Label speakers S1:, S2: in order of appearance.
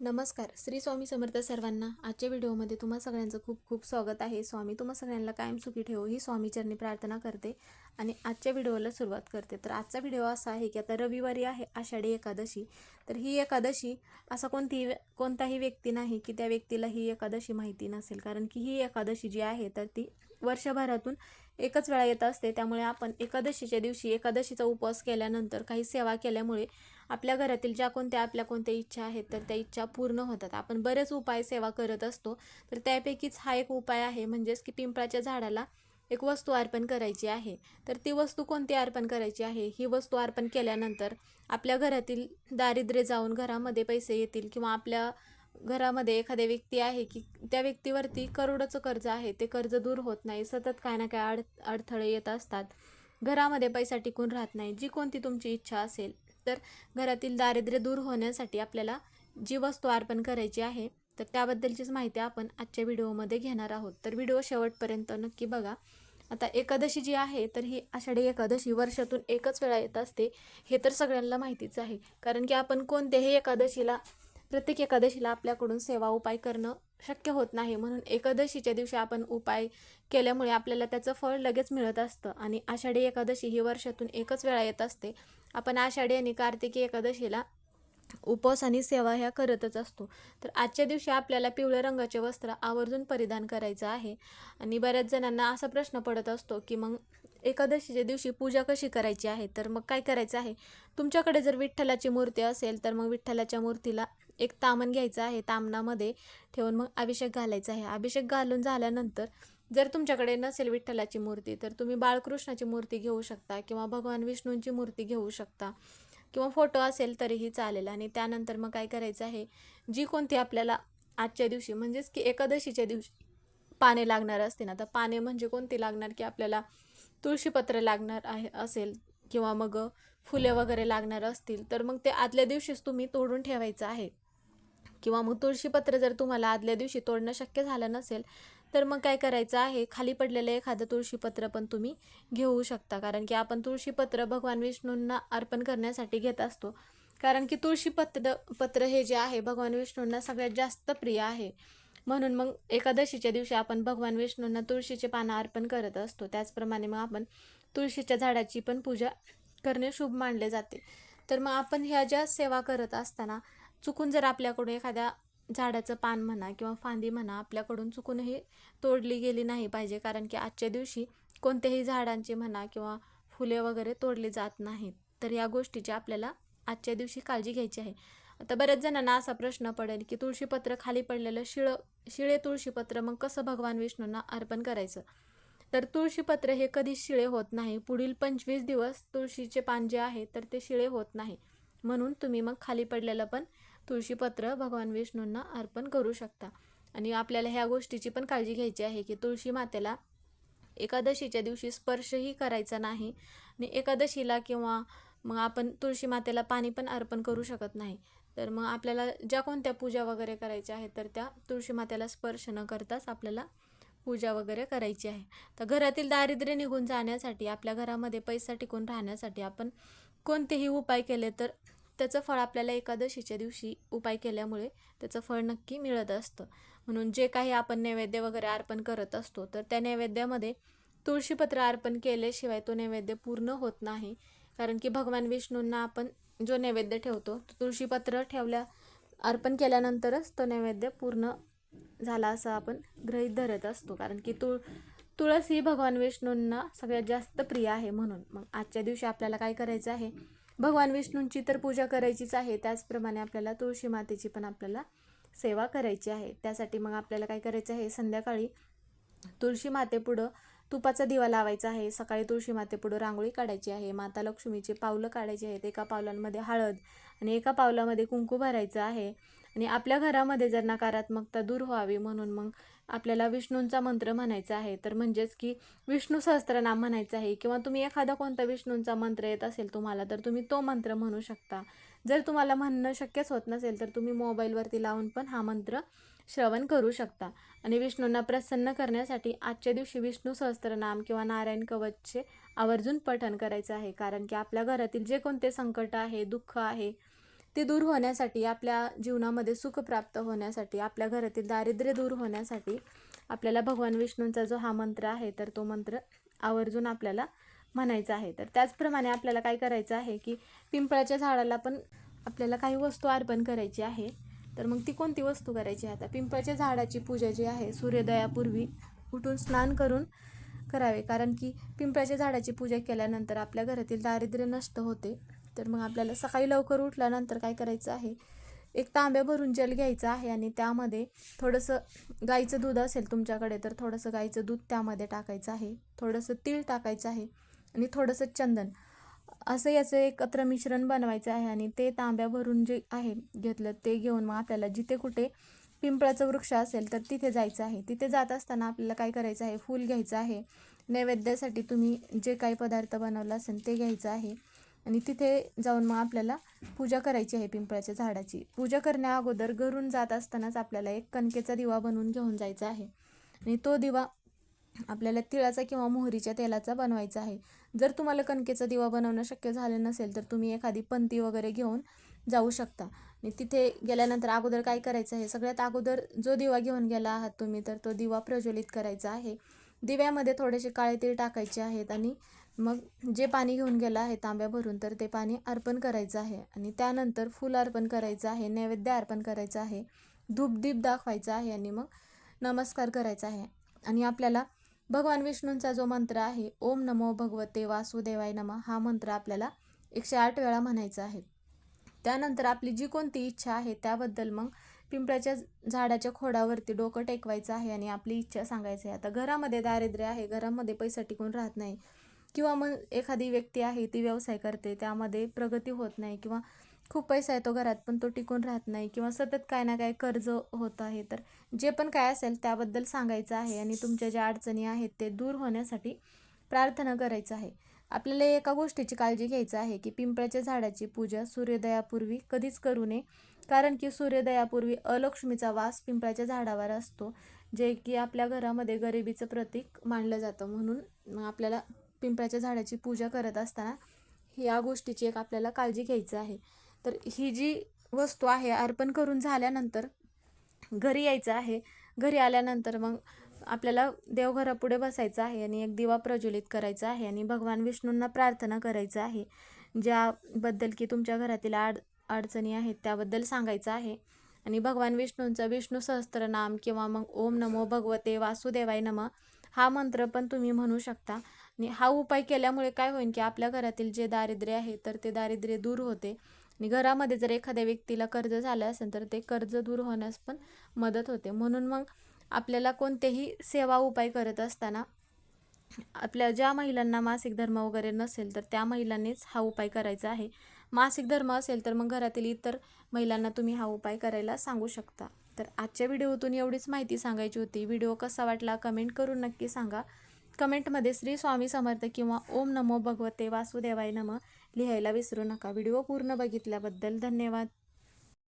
S1: नमस्कार. श्री स्वामी समर्थ सर्वांना आजच्या व्हिडिओमध्ये तुम्हा सगळ्यांचं खूप खूप स्वागत आहे. स्वामी तुम्हा सगळ्यांना कायम सुखी ठेवो ही स्वामीचरणी प्रार्थना करते आणि आजच्या व्हिडिओला सुरुवात करते. तर आजचा व्हिडिओ असा आहे की आता रविवारी आहे आषाढी एकादशी. तर ही एकादशी असा कोणती कोणताही व्यक्ती नाही की त्या व्यक्तीला ही एकादशी माहिती नसेल. कारण की ही एकादशी जी आहे तर ती वर्षभरातून एकच वेळा येत असते. त्यामुळे आपण एकादशीच्या दिवशी एकादशीचा उपवास केल्यानंतर काही सेवा केल्यामुळे आपल्या घरातील ज्या कोणत्या आपल्या कोणत्या इच्छा आहेत तर त्या इच्छा पूर्ण होतात. आपण बरेच उपाय सेवा करत असतो तर त्यापैकीच हा एक उपाय आहे म्हणजेच की पिंपळाच्या झाडाला एक वस्तू अर्पण करायची आहे. तर ती वस्तू कोणती अर्पण करायची आहे? ही वस्तू अर्पण केल्यानंतर आपल्या घरातील दारिद्र्य जाऊन घरामध्ये पैसे येतील किंवा आपल्या घरामध्ये एखाद्या व्यक्ती आहे की त्या व्यक्तीवरती करोडचं कर्ज आहे ते कर्ज दूर होत नाही सतत काय ना काय अड अडथळे येत असतात. घरामध्ये पैसा टिकून राहत नाही जी कोणती तुमची इच्छा असेल तर घरातील दारिद्र्य दूर होण्यासाठी आपल्याला जी वस्तू अर्पण करायची आहे. तर त्याबद्दलचीच माहिती आपण आजच्या व्हिडिओमध्ये घेणार आहोत. तर व्हिडिओ शेवटपर्यंत नक्की बघा. आता एकादशी जी आहे तर ही आषाढी एकादशी वर्षातून एकच वेळा येत असते. हे तर सगळ्यांना माहितीच आहे. कारण की आपण कोणत्याही एकादशीला प्रत्येक एकादशीला आपल्याकडून सेवा उपाय करणं शक्य होत नाही. म्हणून एकादशीच्या दिवशी आपण उपाय केल्यामुळे आपल्याला त्याचं फळ लगेच मिळत असतं. आणि आषाढी एकादशी ही वर्षातून एकच वेळा येत असते. आपण आषाढी आणि कार्तिकी एकादशीला उपवास आणि सेवा ह्या करतच असतो. तर आजच्या दिवशी आपल्याला पिवळ्या रंगाचे वस्त्र आवर्जून परिधान करायचं आहे. आणि बऱ्याच जणांना असा प्रश्न पडत असतो की मग एकादशीच्या दिवशी पूजा कशी करायची आहे? तर मग काय करायचं आहे? तुमच्याकडे जर विठ्ठलाची मूर्ती असेल तर मग विठ्ठलाच्या मूर्तीला एक तामण घ्यायचं आहे. तामणामध्ये ठेवून मग अभिषेक घालायचा आहे. अभिषेक घालून झाल्यानंतर जर तुमच्याकडे नसेल विठ्ठलाची मूर्ती तर तुम्ही बाळकृष्णाची मूर्ती घेऊ शकता किंवा भगवान विष्णूंची मूर्ती घेऊ शकता किंवा फोटो असेल तरीही चालेल. आणि त्यानंतर मग काय करायचं आहे जी कोणती आपल्याला आजच्या दिवशी म्हणजेच की एकादशीच्या दिवशी पाने लागणार असते ना तर पाने म्हणजे कोणती लागणार? की आपल्याला तुळशीपत्र लागणार आहे असेल किंवा मग फुले वगैरे लागणार असतील तर मग ते आदल्या दिवशीच तुम्ही तोडून ठेवायचं आहे. किंवा मग तुळशीपत्र जर तुम्हाला आदल्या दिवशी तोडणं शक्य झालं नसेल तर मग काय करायचं आहे? खाली पडलेलं एखादं तुळशीपत्र पण तुम्ही घेऊ शकता. कारण की आपण तुळशीपत्र भगवान विष्णूंना अर्पण करण्यासाठी घेत असतो. कारण की तुळशीपत्र पत्र हे जे आहे भगवान विष्णूंना सगळ्यात जास्त प्रिय आहे. म्हणून मग एकादशीच्या दिवशी आपण भगवान विष्णूंना तुळशीचे पानं अर्पण करत असतो. त्याचप्रमाणे मग आपण तुळशीच्या झाडाची पण पूजा करणे शुभ मानले जाते. तर मग आपण ह्या ज्या सेवा करत असताना चुकून जर आपल्याकडून एखाद्या झाडाचं पान म्हणा किंवा फांदी म्हणा आपल्याकडून चुकूनही तोडली गेली नाही पाहिजे. कारण की आजच्या दिवशी कोणत्याही झाडांची म्हणा किंवा फुले वगैरे तोडली जात नाहीत. तर या गोष्टीची आपल्याला आजच्या दिवशी काळजी घ्यायची आहे. आता बऱ्याच जणांना असा प्रश्न पडेल की तुळशीपत्र खाली पडलेलं शिळं शिळे तुळशीपत्र मग कसं भगवान विष्णूंना अर्पण करायचं? तर तुळशीपत्र हे कधीच शिळे होत नाही. पुढील पंचवीस दिवस तुळशीचे पान जे आहे तर ते शिळे होत नाही. म्हणून तुम्ही मग खाली पडलेलं पण तुळशीपत्र भगवान विष्णूंना अर्पण करू शकता. आणि आपल्याला ह्या गोष्टीची पण काळजी घ्यायची आहे की तुळशी मातेला एकादशीच्या दिवशी स्पर्शही करायचा नाही आणि एकादशीला किंवा मग आपण तुळशी मातेला पाणी पण अर्पण करू शकत नाही. तर मग आपल्याला ज्या कोणत्या पूजा वगैरे करायच्या आहेत तर त्या तुळशी मातेला स्पर्श न करताच आपल्याला पूजा वगैरे करायची आहे. तर घरातील दारिद्र्य निघून जाण्यासाठी आपल्या घरामध्ये पैसा टिकून राहण्यासाठी आपण कोणतेही उपाय केले तर त्याचं फळ आपल्याला एकादशीच्या दिवशी उपाय केल्यामुळे त्याचं फळ नक्की मिळत असतं. म्हणून जे काही आपण नैवेद्य वगैरे अर्पण करत असतो तर त्या नैवेद्यामध्ये तुळशीपत्र अर्पण केल्याशिवाय तो नैवेद्य पूर्ण होत नाही. कारण की भगवान विष्णूंना आपण जो नैवेद्य ठेवतो तो तुळशीपत्र ठेवल्या अर्पण केल्यानंतरच तो नैवेद्य पूर्ण झाला असं आपण गृहीत धरत असतो. कारण की तुळ तुळस ही भगवान विष्णूंना सगळ्यात जास्त प्रिय आहे म्हणून. मग आजच्या दिवशी आपल्याला काय करायचं आहे? भगवान विष्णूंची तर पूजा करायचीच आहे. त्याचप्रमाणे आपल्याला तुळशी मातेची पण आपल्याला सेवा करायची आहे. त्यासाठी मग आपल्याला काय करायचं आहे? संध्याकाळी तुळशी मातेपुढं तुपाचा दिवा लावायचा आहे. सकाळी तुळशी मातेपुढं रांगोळी काढायची आहे. माता लक्ष्मीचे पावलं काढायची आहेत. एका पावलांमध्ये हळद आणि एका पावलामध्ये कुंकू भरायचं आहे. आणि आपल्या घरामध्ये जर नकारात्मकता दूर व्हावी म्हणून मग आपल्याला विष्णूंचा मंत्र म्हणायचा आहे तर म्हणजेच की विष्णू सहस्त्रनाम म्हणायचं आहे किंवा तुम्ही एखादा कोणता विष्णूंचा मंत्र येत असेल तुम्हाला तर तुम्ही तो मंत्र म्हणू शकता. जर तुम्हाला म्हणणं शक्यच होत नसेल तर तुम्ही मोबाईलवरती लावून पण हा मंत्र श्रवण करू शकता. आणि विष्णूंना प्रसन्न करण्यासाठी आजच्या दिवशी विष्णू सहस्त्रनाम किंवा नारायण कवचचे आवर्जून पठण करायचं आहे कारण की आपल्या घरातील जे कोणते संकट आहे दुःख आहे ते दूर होण्यासाठी आपल्या जीवनामध्ये सुख प्राप्त होण्यासाठी आपल्या घरातील दारिद्र्य दूर होण्यासाठी आपल्याला भगवान विष्णूंचा जो हा मंत्र आहे तर तो मंत्र आवर्जून आपल्याला म्हणायचा आहे. तर त्याचप्रमाणे आपल्याला काय करायचं आहे की पिंपळाच्या झाडाला पण आपल्याला काही वस्तू अर्पण करायची आहे. तर मग ती कोणती वस्तू करायची आहे? आता पिंपळाच्या झाडाची पूजा जी आहे सूर्योदयापूर्वी उठून स्नान करून करावे. कारण की पिंपळाच्या झाडाची पूजा केल्यानंतर आपल्या घरातील दारिद्र्य नष्ट होते. तर मग आपल्याला सकाळी लवकर उठल्यानंतर काय करायचं आहे? एक तांब्या भरून जल घ्यायचं आहे आणि त्यामध्ये थोडंसं गाईचं दूध असेल तुमच्याकडे तर थोडंसं गाईचं दूध त्यामध्ये टाकायचं आहे. थोडंसं तीळ टाकायचं आहे आणि थोडंसं चंदन. असं याचं एकत्र मिश्रण बनवायचं आहे आणि ते तांब्या भरून जे आहे घेतलं ते घेऊन मग आपल्याला जिथे कुठे पिंपळाचं वृक्ष असेल तर तिथे जायचं आहे. तिथे जात असताना आपल्याला काय करायचं आहे? फूल घ्यायचं आहे. नैवेद्यासाठी तुम्ही जे काही पदार्थ बनवला असेल ते घ्यायचं आहे. आणि तिथे जाऊन मग आपल्याला पूजा करायची आहे पिंपळाच्या झाडाची. पूजा करण्या अगोदर घरून जात असतानाच आपल्याला एक कणकेचा दिवा बनवून घेऊन जायचा आहे. आणि तो दिवा आपल्याला तिळाचा किंवा मोहरीच्या तेलाचा बनवायचा आहे. जर तुम्हाला कणकेचा दिवा बनवणं शक्य झालं नसेल तर तुम्ही एखादी पंती वगैरे घेऊन जाऊ शकता. आणि तिथे गेल्यानंतर अगोदर काय करायचं आहे? सगळ्यात अगोदर जो दिवा घेऊन गेला आहात तुम्ही तर तो दिवा प्रज्वलित करायचा आहे. दिव्यामध्ये थोडेसे काळे तीळ टाकायचे आहेत आणि मग जे पाणी घेऊन गेलं आहे तांब्या भरून तर ते पाणी अर्पण करायचं आहे. आणि त्यानंतर फूल अर्पण करायचं आहे नैवेद्य अर्पण करायचं आहे धूपदीप दाखवायचा आहे आणि मग नमस्कार करायचा आहे. आणि आपल्याला भगवान विष्णूंचा जो मंत्र आहे ओम नमो भगवते वासुदेवाय नम हा मंत्र आपल्याला एकशे आठ वेळा म्हणायचा आहे. त्यानंतर आपली जी कोणती इच्छा आहे त्याबद्दल मग पिंपळाच्या झाडाच्या खोडावरती डोकं टेकवायचं आहे आणि आपली इच्छा सांगायची आहे. आता घरामध्ये दारिद्र्य आहे घरामध्ये पैसा टिकून राहत नाही. किंवा मग एखादी व्यक्ती आहे ती व्यवसाय करते त्यामध्ये प्रगती होत नाही किंवा खूप पैसा येतो घरात पण तो टिकून राहत नाही किंवा सतत काय ना काय कर्ज होत आहे. तर जे पण काय असेल त्याबद्दल सांगायचं आहे आणि तुमच्या ज्या अडचणी आहेत ते दूर होण्यासाठी प्रार्थना करायचं आहे. आपल्याला एका गोष्टीची काळजी घ्यायचं आहे की पिंपळाच्या झाडाची पूजा सूर्योदयापूर्वी कधीच करू नये. कारण की सूर्योदयापूर्वी अलक्ष्मीचा वास पिंपळाच्या झाडावर असतो जे की आपल्या घरामध्ये गरिबीचं प्रतीक मानलं जातं. म्हणून मग आपल्याला पिंपळाच्या झाडाची पूजा करत असताना या गोष्टीची एक आपल्याला काळजी घ्यायची आहे. तर ही जी वस्तू आहे अर्पण करून झाल्यानंतर घरी यायचं आहे. घरी आल्यानंतर मग आपल्याला देवघरापुढे बसायचं आहे आणि एक दिवा प्रज्वलित करायचा आहे आणि भगवान विष्णूंना प्रार्थना करायचं आहे. ज्याबद्दल की तुमच्या घरातील आड अडचणी आहेत त्याबद्दल सांगायचं आहे. आणि भगवान विष्णूंचं विष्णू सहस्त्रनाम किंवा मग ओम नमो भगवते वासुदेवाय नम हा मंत्र पण तुम्ही म्हणू शकता. आणि हा उपाय केल्यामुळे काय होईल की आपल्या घरातील जे दारिद्र्य आहे तर ते दारिद्र्य दूर होते. आणि घरामध्ये जर एखाद्या व्यक्तीला कर्ज झालं असेल तर ते कर्ज दूर होण्यास पण मदत होते. म्हणून मग आपल्याला कोणतेही सेवा उपाय करत असताना आपल्या ज्या महिलांना मासिक धर्म वगैरे नसेल तर त्या महिलांनीच हा उपाय करायचा आहे. मासिक धर्म असेल तर मग घरातील इतर महिलांना तुम्ही हा उपाय करायला सांगू शकता. तर आजच्या व्हिडिओतून एवढीच माहिती सांगायची होती. व्हिडिओ कसा वाटला कमेंट करून नक्की सांगा. कमेंटमध्ये श्री स्वामी समर्थ किंवा ओम नमो भगवते वासुदेवाय नम लिहायला विसरू नका. व्हिडिओ पूर्ण बघितल्याबद्दल धन्यवाद.